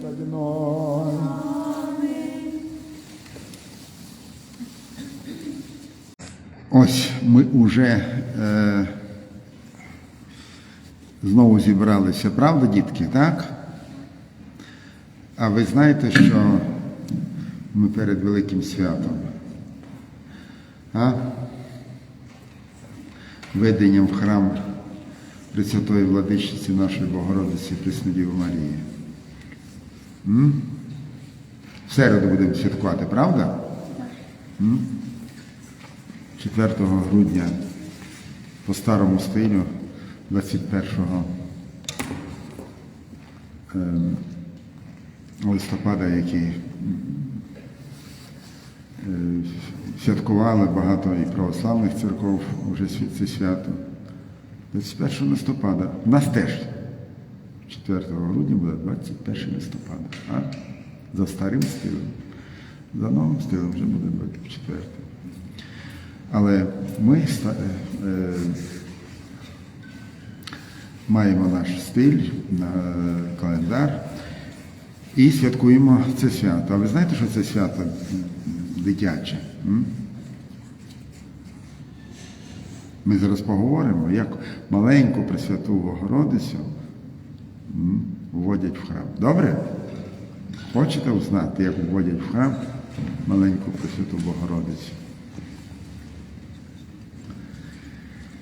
проти noi. Ось ми вже е, знову зібралися, правда, дітки, так? А ви знаєте, що ми перед Великим святом? А? Веденням в храм Пресвятої Владичниці нашої Богородиці Преснодіви Марії. М? В середу будемо святкувати, правда? М? 4 грудня по старому стилю 21 ем, листопада, який е, святкували багато і православних церков вже це свято. 21 листопада. У нас теж 4 грудня буде 21 листопада. А? За старим стилем. За новим стилем вже буде 24. Але ми е, е, маємо наш стиль, на календар і святкуємо це свято. А ви знаєте, що це свято дитяче? Ми зараз поговоримо, як маленьку Пресвяту Богородицю вводять в храм. Добре? Хочете узнати, як вводять в храм маленьку Пресвяту Богородицю?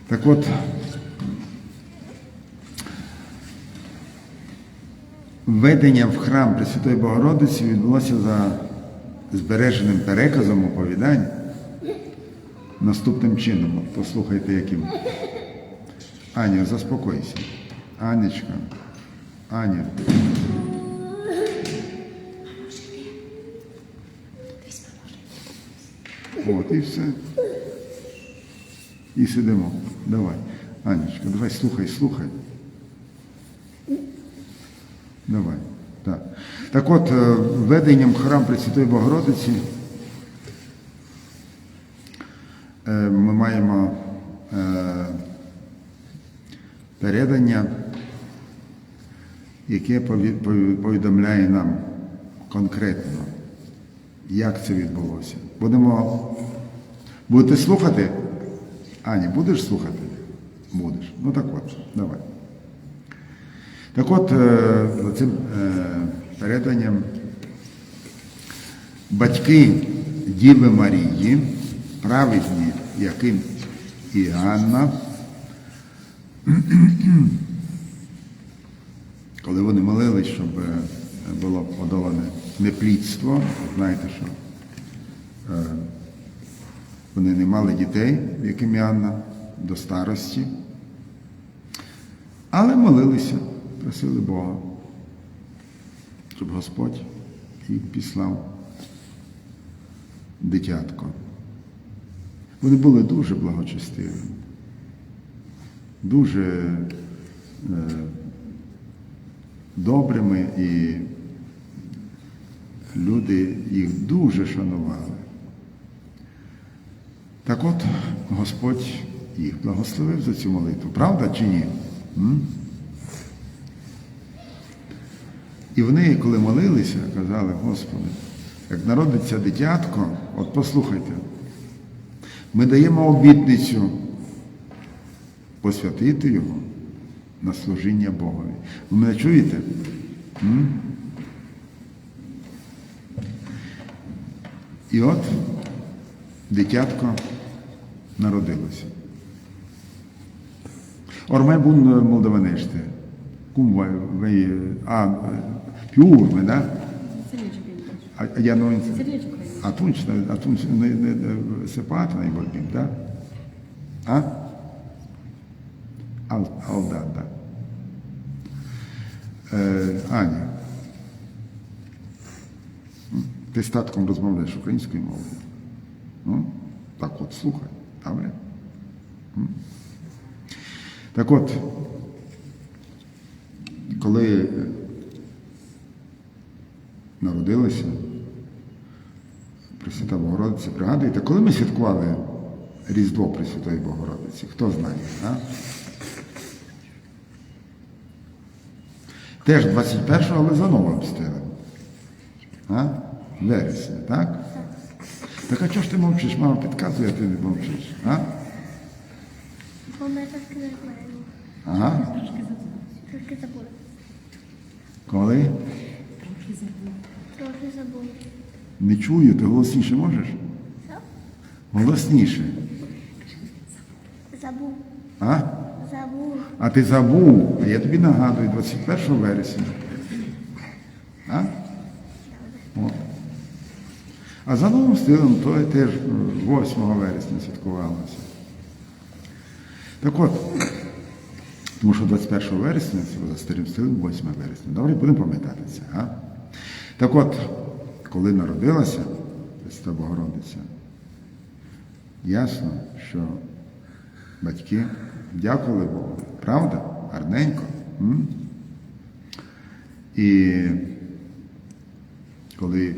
Так от, введення в храм Пресвятої Богородиці відбулося за збереженим переказом оповідань наступним чином. Послухайте, яким. Аня, заспокойся. Анечка, Аня. От, і все. І сидимо. Давай. Анечка, давай слухай, слухай. Давай. Так. Так от, е, введенням храм Пресвятої Богородиці е, ми маємо е, передання, яке пові- пові- повідомляє нам конкретно, як це відбулося. Будемо будете слухати? Аня, будеш слухати? Будеш. Ну так от, давай. Так от, е, цим е, переданням батьки Діви Марії, праведні Яким і Анна, коли вони молились, щоб е, було подолане неплідство, знаєте, що е, вони не мали дітей, як і Анна, до старості, але молилися, просили Бога, щоб Господь їм післав дитятко. Вони були дуже благочестиві, дуже е, добрими і люди їх дуже шанували. Так от Господь їх благословив за цю молитву, правда чи ні? М? І вони, коли молилися, казали, Господи, як народиться дитятко, от послухайте, ми даємо обітницю посвятити його на служіння Богові. Ви мене чуєте? М? І от дитятко народилося. Ormai bun moldovenește. Cum voi, vei, a, pe urmă, da? Înțelege bine. A- Ea nu înțeleg. Înțelege că atunci, Atunci, atunci ne, ne, ne, se poate noi vorbim, da? A? Da. Е, Аня, ти з татком розмовляєш українською мовою? Ну, так от, слухай, добре? Так от, коли народилися, Пресвята Богородиця, пригадуєте, коли ми святкували Різдво Пресвятої Богородиці? Хто знає? А? Теж 21-го, але за новим стилем. А? Вересня, так? Так а чого ж ти мовчиш? Мама підказує, а ти не мовчиш. А? Бо ми трошки не знаємо. Ага. Трошки забули. Коли? Трохи забули. Не чую, ти голосніше можеш? Що? Голосніше. Забув. А? Забув. А ти забув, а я тобі нагадую, 21 вересня. А? А за новим стилем то теж е, 8 вересня святкувалося. Так от, тому що 21 вересня за старим стилем 8 вересня. Добре, будемо пам'ятати це. А? Так от, коли народилася Христа Богородиця, ясно, що батьки дякували Богу. Правда? Гарненько. М? І коли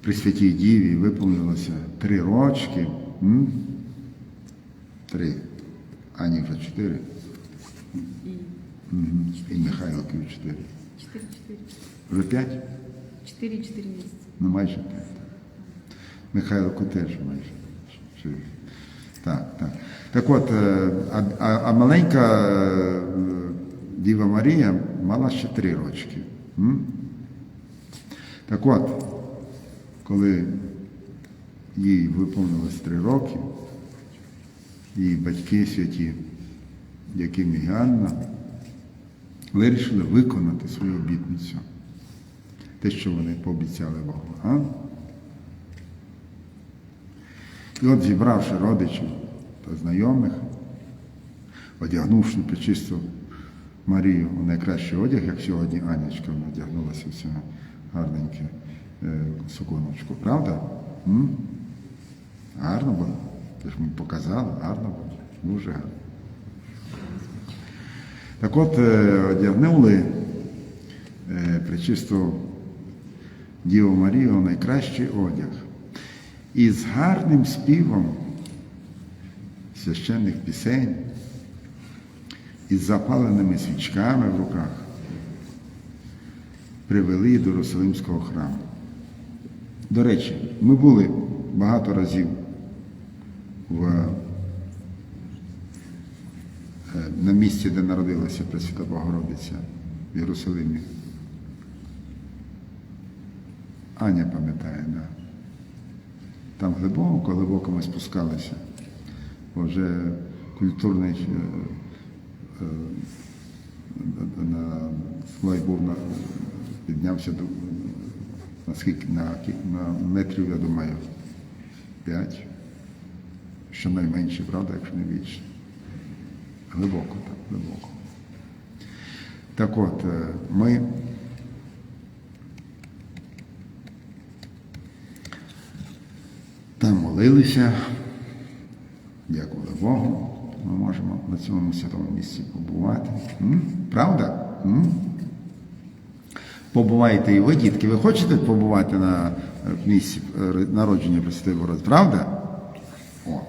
при святій Діві виповнилося три рочки, м? три, Ані вже чотири, Мгм. і Михайлові чотири. 4-4. Вже п'ять? 4-4 місяці. Ну, майже п'ять. Михайловку теж майже. Так, так. Так от, е, а, а, маленька е, Діва Марія мала ще три рочки. Так от, коли їй виповнилось три роки, її батьки святі, Яким і Ганна, вирішили виконати свою обітницю те, що вони пообіцяли Богу. А? І от зібравши родичів та знайомих, одягнувши причисту Марію у найкращий одяг, як сьогодні Анячка вона одягнулася все гарненьке е, суконочку. Правда? М? Гарно було. Ти ж ми показали, гарно було. Дуже гарно. Так от е, одягнули е, причисту Діву Марію у найкращий одяг. І з гарним співом священних пісень, із запаленими свічками в руках привели до Єрусалимського храму. До речі, ми були багато разів в, е, на місці, де народилася Пресвята Богородиця в Єрусалимі. Аня пам'ятає, да. Там глибоко, глибоко ми спускалися. Вже культурний е, е, слой був на, піднявся до на скільки на, на метрів, я думаю, п'ять. Щонайменше, правда, якщо не більше. Глибоко, так, глибоко. Так от, е, ми Там молилися, дякували Богу. Ми можемо на цьому святому місці побувати. М? Правда? М? Побувайте і ви, дітки. Ви хочете побувати на е, місці е, народження Пресвятої Богородиці? Правда? От.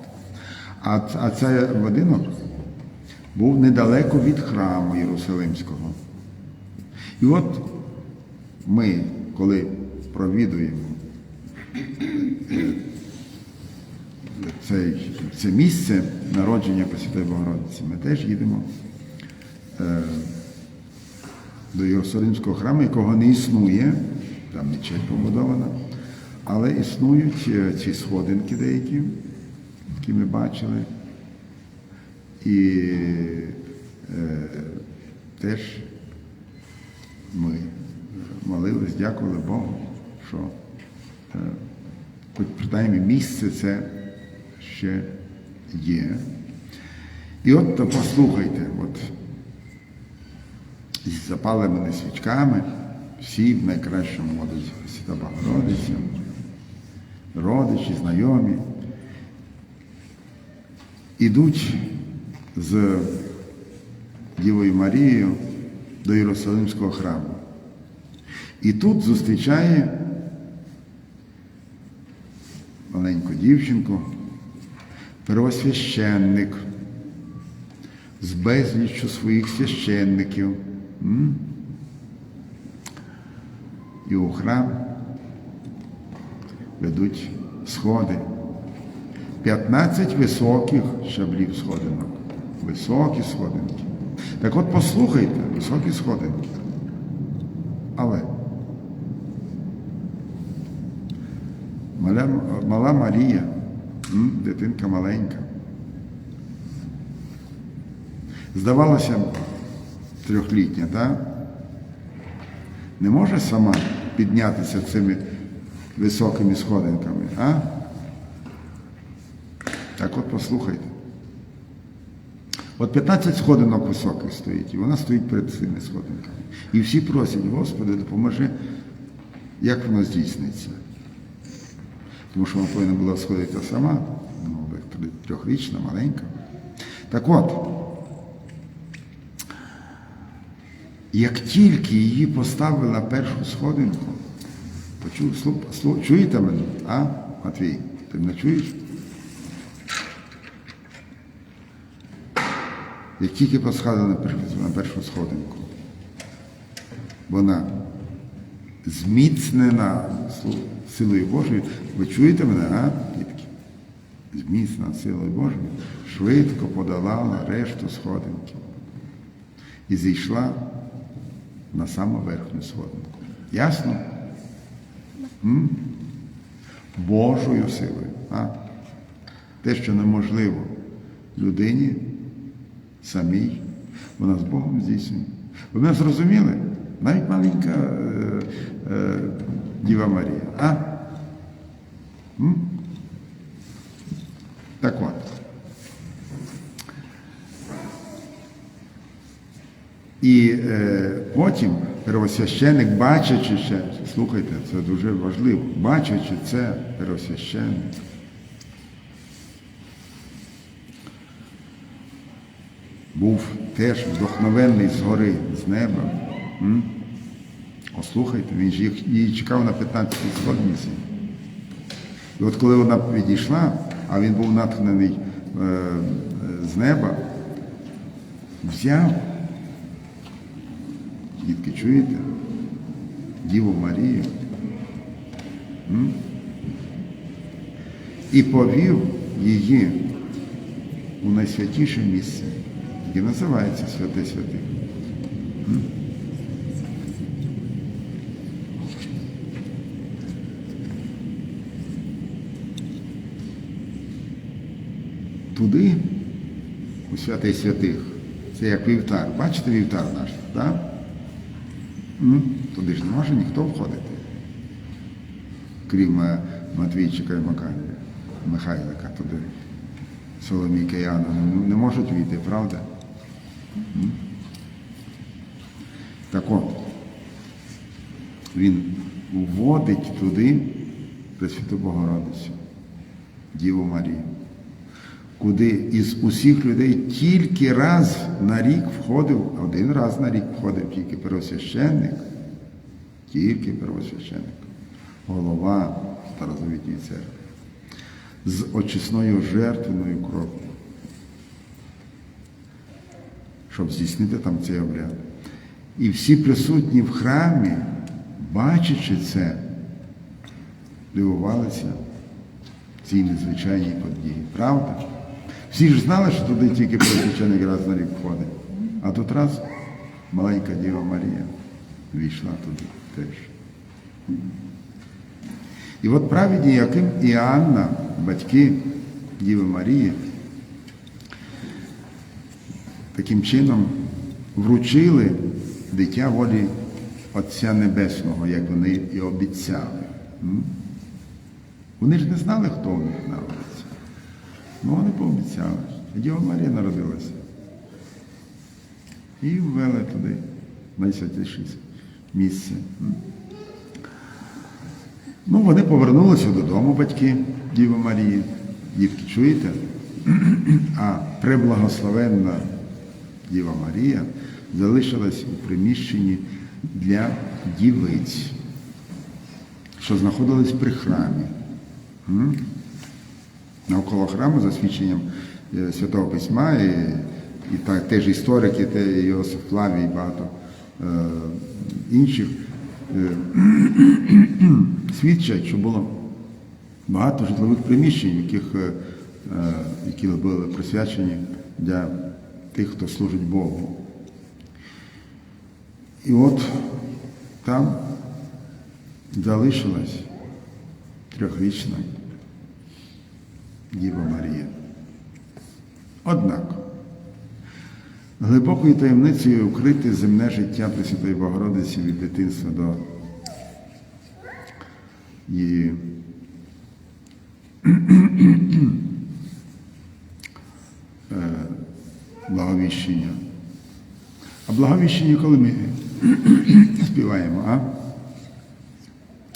А, а цей будинок був недалеко від храму Єрусалимського. І от ми, коли провідуємо це, це місце народження Пресвятої Богородиці. Ми теж їдемо е, до Єрусалимського храму, якого не існує, там мечеть побудована, але існують е, ці сходинки деякі, які ми бачили. І е, теж ми молились, дякували Богу, що е, хоч принаймні місце це ще є. І от то послухайте, от з запаленими свічками, всі в найкращому модусі Свята Богородиця, родичі, знайомі, ідуть з Дівою Марією до Єрусалимського храму. І тут зустрічає маленьку дівчинку, первосвященник з безліччю своїх священників. І у храм ведуть сходи. 15 високих щаблів сходинок. Високі сходинки. Так от послухайте, високі сходинки. Але мала Марія, дитинка маленька. Здавалося, трьохлітня, так? Не може сама піднятися цими високими сходинками, а? Так от послухайте. От 15 сходинок високих стоїть, і вона стоїть перед цими сходинками. І всі просять, Господи, допоможи, як воно здійсниться. Тому що вона повинна була сходити сама, ну, трьохрічна, маленька. Так от, як тільки її поставили на першу сходинку, почув, слу- слу- чуєте мене? А, Матвій, ти мене чуєш? Як тільки першу, на першу сходинку, вона зміцнена силою Божою. Ви чуєте мене, а, дітки? Зміцнена силою Божою, швидко подолала решту сходинки і зійшла на саму верхню сходинку. Ясно? М? Божою силою. А? Те, що неможливо людині самій, вона з Богом здійснює. Ви мене зрозуміли? Навіть маленька е, е, Діва Марія. А? М? Так от. І е, потім первосвященник, бачачи ще, слухайте, це дуже важливо, бачачи це первосвященник, був теж вдохновенний згори, з неба. М? Послухайте, він ж їх- її чекав на 15 сходниці. І от коли вона відійшла, а він був натхнений е, з неба, взяв, дітки, чуєте? Діву Марію. М? І повів її у найсвятіше місце, яке називається Святе Святих. Туди, у святий святих, це як вівтар. Бачите вівтар наш, так? М? Туди ж не може ніхто входити, крім е, Матвійчика і Макарія, Михайлика туди. Соломійка і Яна не- не можуть війти, правда? Так от, він вводить туди Пресвяту Богородицю, Діву Марію, куди із усіх людей тільки раз на рік входив, один раз на рік входив тільки первосвященник, тільки первосвященник, голова Старозавітньої церкви з очисною жертвеною кров'ю, щоб здійснити там цей обряд. І всі присутні в храмі, бачачи це, дивувалися цій незвичайній події. Правда? Всі ж знали, що туди тільки просвященик раз на рік входить. А тут раз маленька Діва Марія війшла туди теж. І от праведні Яким і Анна, батьки Діви Марії, таким чином вручили дитя волі Отця Небесного, як вони і обіцяли. Вони ж не знали, хто у них народиться. Ну, вони пообіцяли. Діва Марія народилася. І ввели туди найсвятіше місце. Ну, вони повернулися додому, батьки Діви Марії. Дітки, чуєте? А преблагословенна Діва Марія залишилась у приміщенні для дівиць, що знаходились при храмі. Навколо храму, за свідченням е, Святого Письма, і, і так, теж історики, те, Йосиф Флавій, і багато е, інших е, свідчать, що було багато житлових приміщень, яких, е, е, які були присвячені для тих, хто служить Богу. І от там залишилась трьохрічна Діва Марія. Однак, глибокою таємницею укрите земне життя Пресвятої Богородиці від дитинства до її е, благовіщення. А благовіщення, коли ми співаємо, а?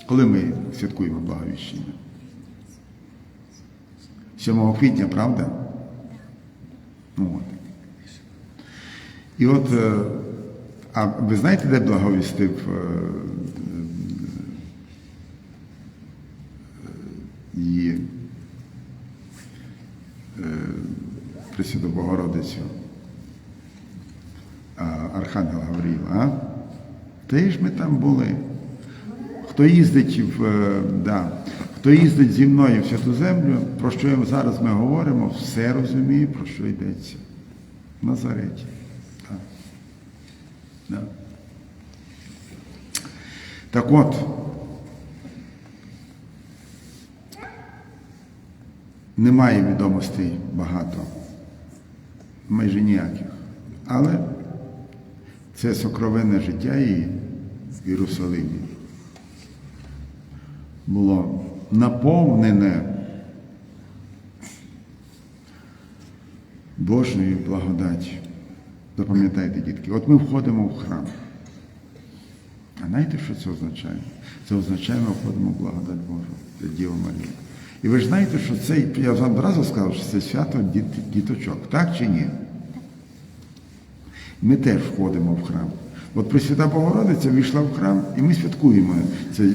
Коли ми святкуємо благовіщення? 7 квітня, правда? Ну, от. І от, е, а ви знаєте, де благовістив е, її е, Пресвяту Богородицю а, Архангела Гавріла, а? Теж ми там були. Хто їздить в, е, да, хто їздить зі мною в святу землю, про що зараз ми говоримо, все розуміє, про що йдеться. Назареті. Так. Да. Так от, немає відомостей багато, майже ніяких. Але це сокровенне життя її в Єрусалимі було наповнене Божою благодаттю. Запам'ятайте, дітки, от ми входимо в храм. А знаєте, що це означає? Це означає, ми входимо в благодать Божу для Діва Марії. І ви ж знаєте, що це, я одразу сказав, що це свято діт- діточок, так чи ні? Ми теж входимо в храм. От Пресвята Богородиця війшла в храм, і ми святкуємо е,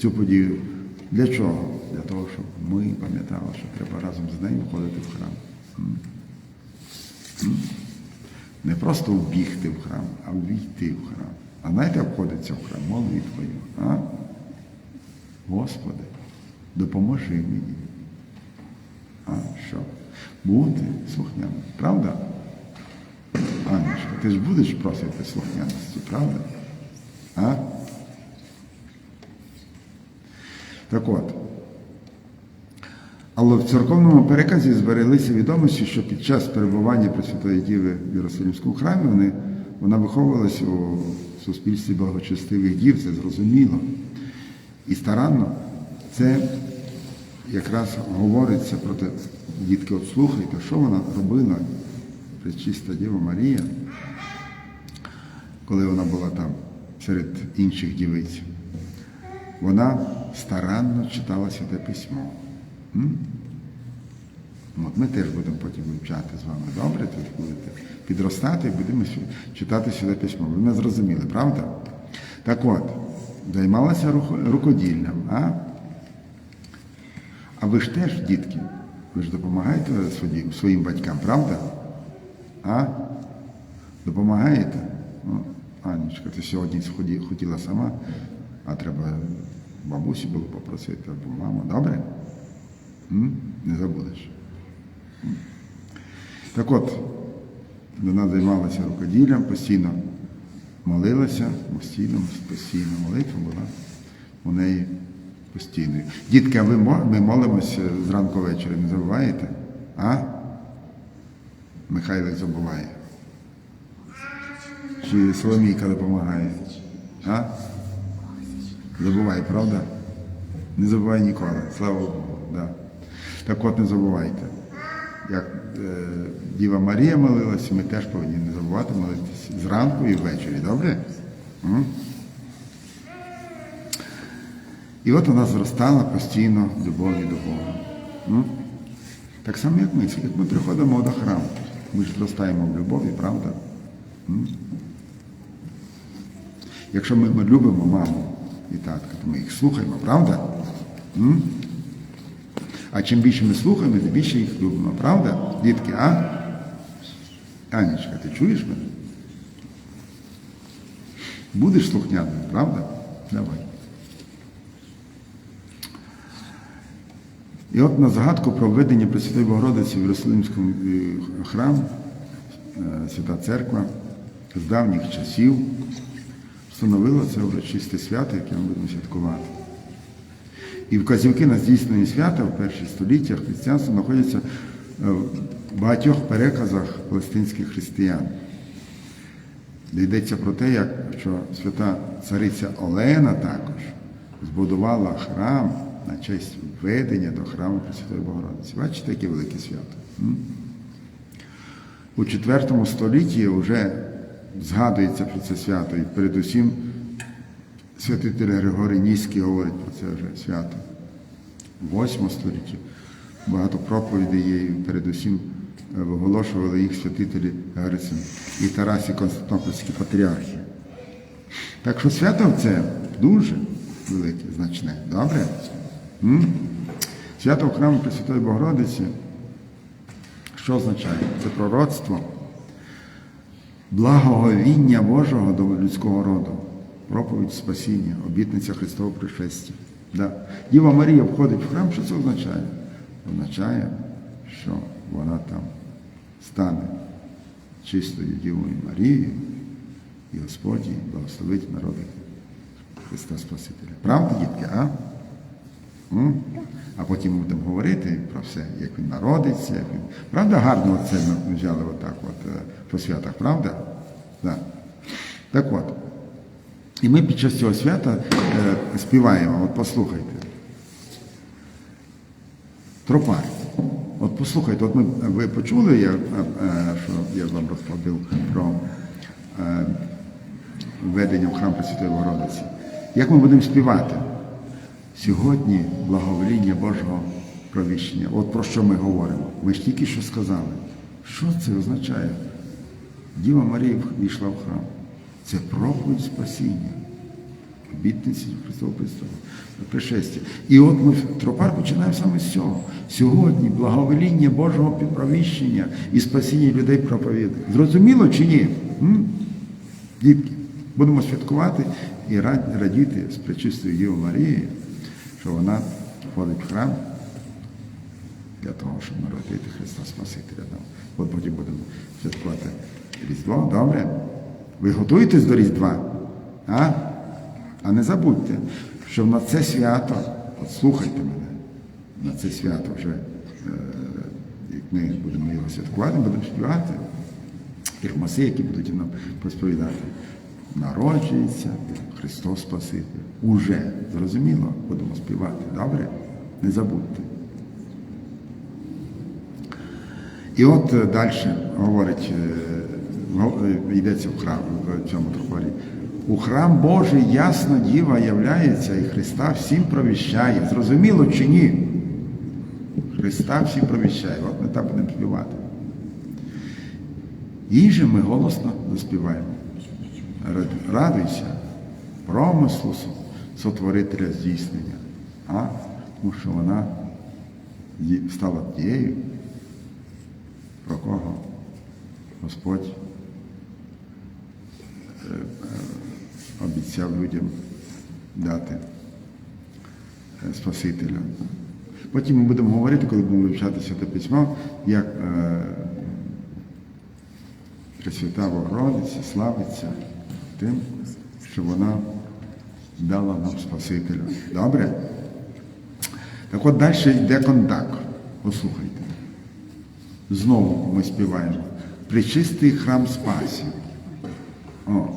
цю подію. Для чого? Для того, щоб ми пам'ятали, що треба разом з нею входити в храм. Не просто вбігти в храм, а ввійти в храм. А знаєте, як входиться в храм молитвою. А? Господи, допоможи мені. А що? Бути слухняним. Правда? Анечка, ти ж будеш просити слухняності, правда? А? Так от. Але в церковному переказі збереглися відомості, що під час перебування Пресвятої Діви в Єрусалимському храмі вони, вона виховувалася у суспільстві благочестивих дів, це зрозуміло. І старанно це якраз говориться про те, дітки, от слухайте, що вона робила, Пречиста Діва Марія, коли вона була там серед інших дівиць. Вона старанно читала Святе Письмо. От ми теж будемо потім вивчати з вами добре, тут будете підростати і будемо читати Святе Письмо. Ви мене зрозуміли, правда? Так от, займалася рукоділлям, а? А ви ж теж, дітки, ви ж допомагаєте своїм батькам, правда? А? Допомагаєте? Ну, Анечка, ти сьогодні хотіла сама, а треба бабусі було попросити або маму, добре? М? Не забудеш. Так от, вона займалася рукоділлям, постійно молилася, постійно, постійно молитва була у неї постійною. Дітки, а ви ми молимося зранку ввечері, не забуваєте? А? Михайлик забуває. Чи Соломійка допомагає? А? Забуває, правда? Не забувай ніколи. Слава Богу. Да. Так от не забувайте. Як е, Діва Марія молилась, ми теж повинні не забувати молитися зранку і ввечері, добре? М? І от вона зростала постійно любові до Бога. Так само, як ми, як ми приходимо до храму. Ми ж зростаємо в любові, правда? М? Якщо ми любимо маму і татка, то ми їх слухаємо, правда? М? А чим більше ми слухаємо, тим більше їх любимо, правда? Дітки, а? Анічка, ти чуєш мене? Будеш слухняним, правда? Давай. І от на згадку про введення Пресвятої Богородиці в Єрусалимському е, храм, е, Свята Церква з давніх часів встановила це урочисте свято, яке ми будемо святкувати. І вказівки на здійснення свята в перші століття християнства знаходяться е, в багатьох переказах палестинських християн. Де йдеться про те, як що свята цариця Олена також збудувала храм на честь введення до храму Пресвятої Богородиці. Бачите, яке велике свято. У IV столітті вже згадується про це свято, і передусім святитель Григорій Ніський говорить про це вже свято. В VIII столітті багато проповідей є, і передусім е, виголошували їх святителі Герцен і Тарасі Константинопольські патріархи. Так що свято це дуже велике, значне. Добре? М? Свято в храму Пресвятої Богородиці, що означає? Це пророцтво, благоговіння Божого до людського роду, проповідь спасіння, обітниця Христового пришестя. Да. Діва Марія входить в храм, що це означає? Означає, що вона там стане чистою Дівою Марією, і Господь благословить народи Христа Спасителя. Правда, дітки, а? А потім будемо говорити про все, як він народиться, як він. Правда, гарно це ми взяли отак от е, по святах, правда? Да. Так от. І ми під час цього свята е, співаємо, от послухайте. Тропар. От послухайте, от ми, ви почули, я, е, е, що я вам розповів про е, введення в храм Пресвятої Богородиці. Як ми будемо співати? Сьогодні благовоління Божого провіщення. От про що ми говоримо. Ми ж тільки що сказали. Що це означає? Діва Марія війшла в храм. Це проповідь спасіння. Обітниці Христового пришестя. І от ми тропар починаємо саме з цього. Сьогодні благовоління Божого підпровіщення і спасіння людей проповідати. Зрозуміло чи ні? М? Дітки, будемо святкувати і радіти з пречистою Дівою Марією, що вона входить в храм для того, щоб народити Христа Спасителя. От потім будемо святкувати Різдво. Добре? Ви готуєтесь до Різдва? А? А не забудьте, що на це свято, от слухайте мене, на це свято вже, е, як ми будемо його святкувати, будемо співати. Ірмаси, які будуть нам розповідати. Народжується Христос Спаситель. Уже, зрозуміло, будемо співати. Добре? Не забудьте. І от далі говорить, е, е, йдеться в храм в цьому тропарі. У храм Божий ясно діва являється і Христа всім провіщає. Зрозуміло чи ні? Христа всім провіщає. От ми так будемо співати. Їй же ми голосно заспіваємо. Рад- Радуйся, промислу сотворителя здійснення. А? Тому що вона стала тією, про кого Господь е, е, обіцяв людям дати е, Спасителя. Потім ми будемо говорити, коли будемо вивчати Святе Письмо, як Пресвята Богородиця славиться тим, що вона дала нам Спасителя. Добре? Так от далі йде контакт. Послухайте. Знову ми співаємо. Причистий храм спасів. О.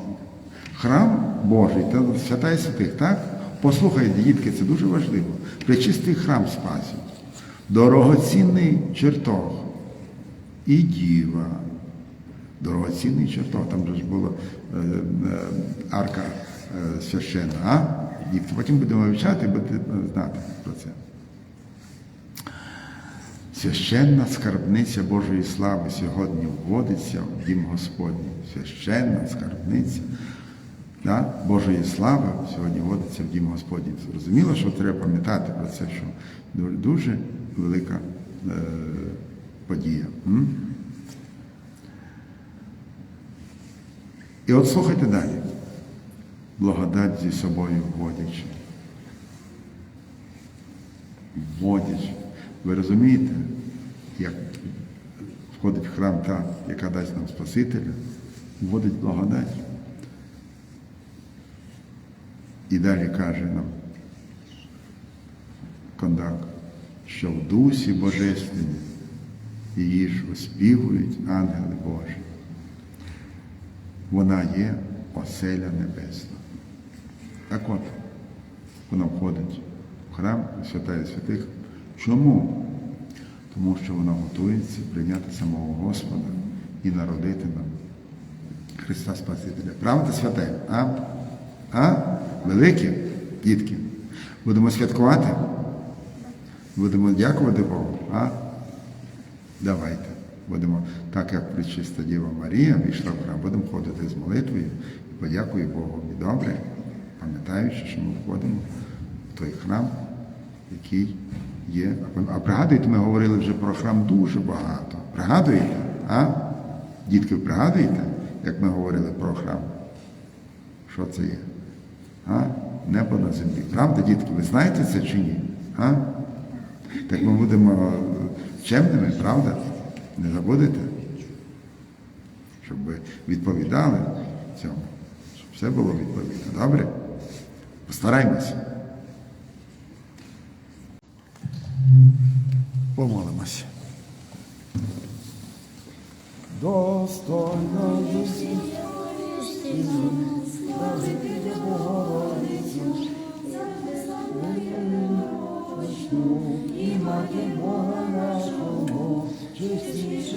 Храм Божий, це свята і святих, так? Послухайте, дітки, це дуже важливо. Пречистий храм спасів, дорогоцінний чертог і діва. Дорогоцінний чертог. Там же ж була е, е, арка е, священна, а? Дітки, потім будемо вивчати і будете знати про це. Священна скарбниця Божої слави сьогодні вводиться в дім Господній. Священна скарбниця да, Божої слави сьогодні вводиться в дім Господній. Зрозуміло, що треба пам'ятати про це, що дуже велика е, подія. М? І от слухайте далі. Благодать зі собою вводячи. Вводячи. Ви розумієте, як входить в храм та, яка дасть нам Спасителя, вводить благодать. І далі каже нам кондак, що в дусі божественні її ж оспівують ангели Божі. Вона є оселя небесна. Так от, вона входить в храм святая святих. Чому? Тому що вона готується прийняти самого Господа і народити нам Христа Спасителя. Правда святе? А? А? Великі дітки. Будемо святкувати? Будемо дякувати Богу. А? Давайте. Будемо, так як причиста Діва Марія війшла в храм, будемо ходити з молитвою і подякую Богу. І добре, пам'ятаючи, що ми входимо в той храм, який є. А пригадуєте, ми говорили вже про храм дуже багато. Пригадуєте? А? Дітки, пригадуєте, як ми говорили про храм? Що це є? А? Небо на землі. Правда, дітки, ви знаєте це чи ні? А? Так ми будемо чемними, правда? Не забудете? Щоб ви відповідали цьому, щоб все було відповідно. Добре? Постараймося. Помолимося. Достойно І мати Бога нашого, чистіше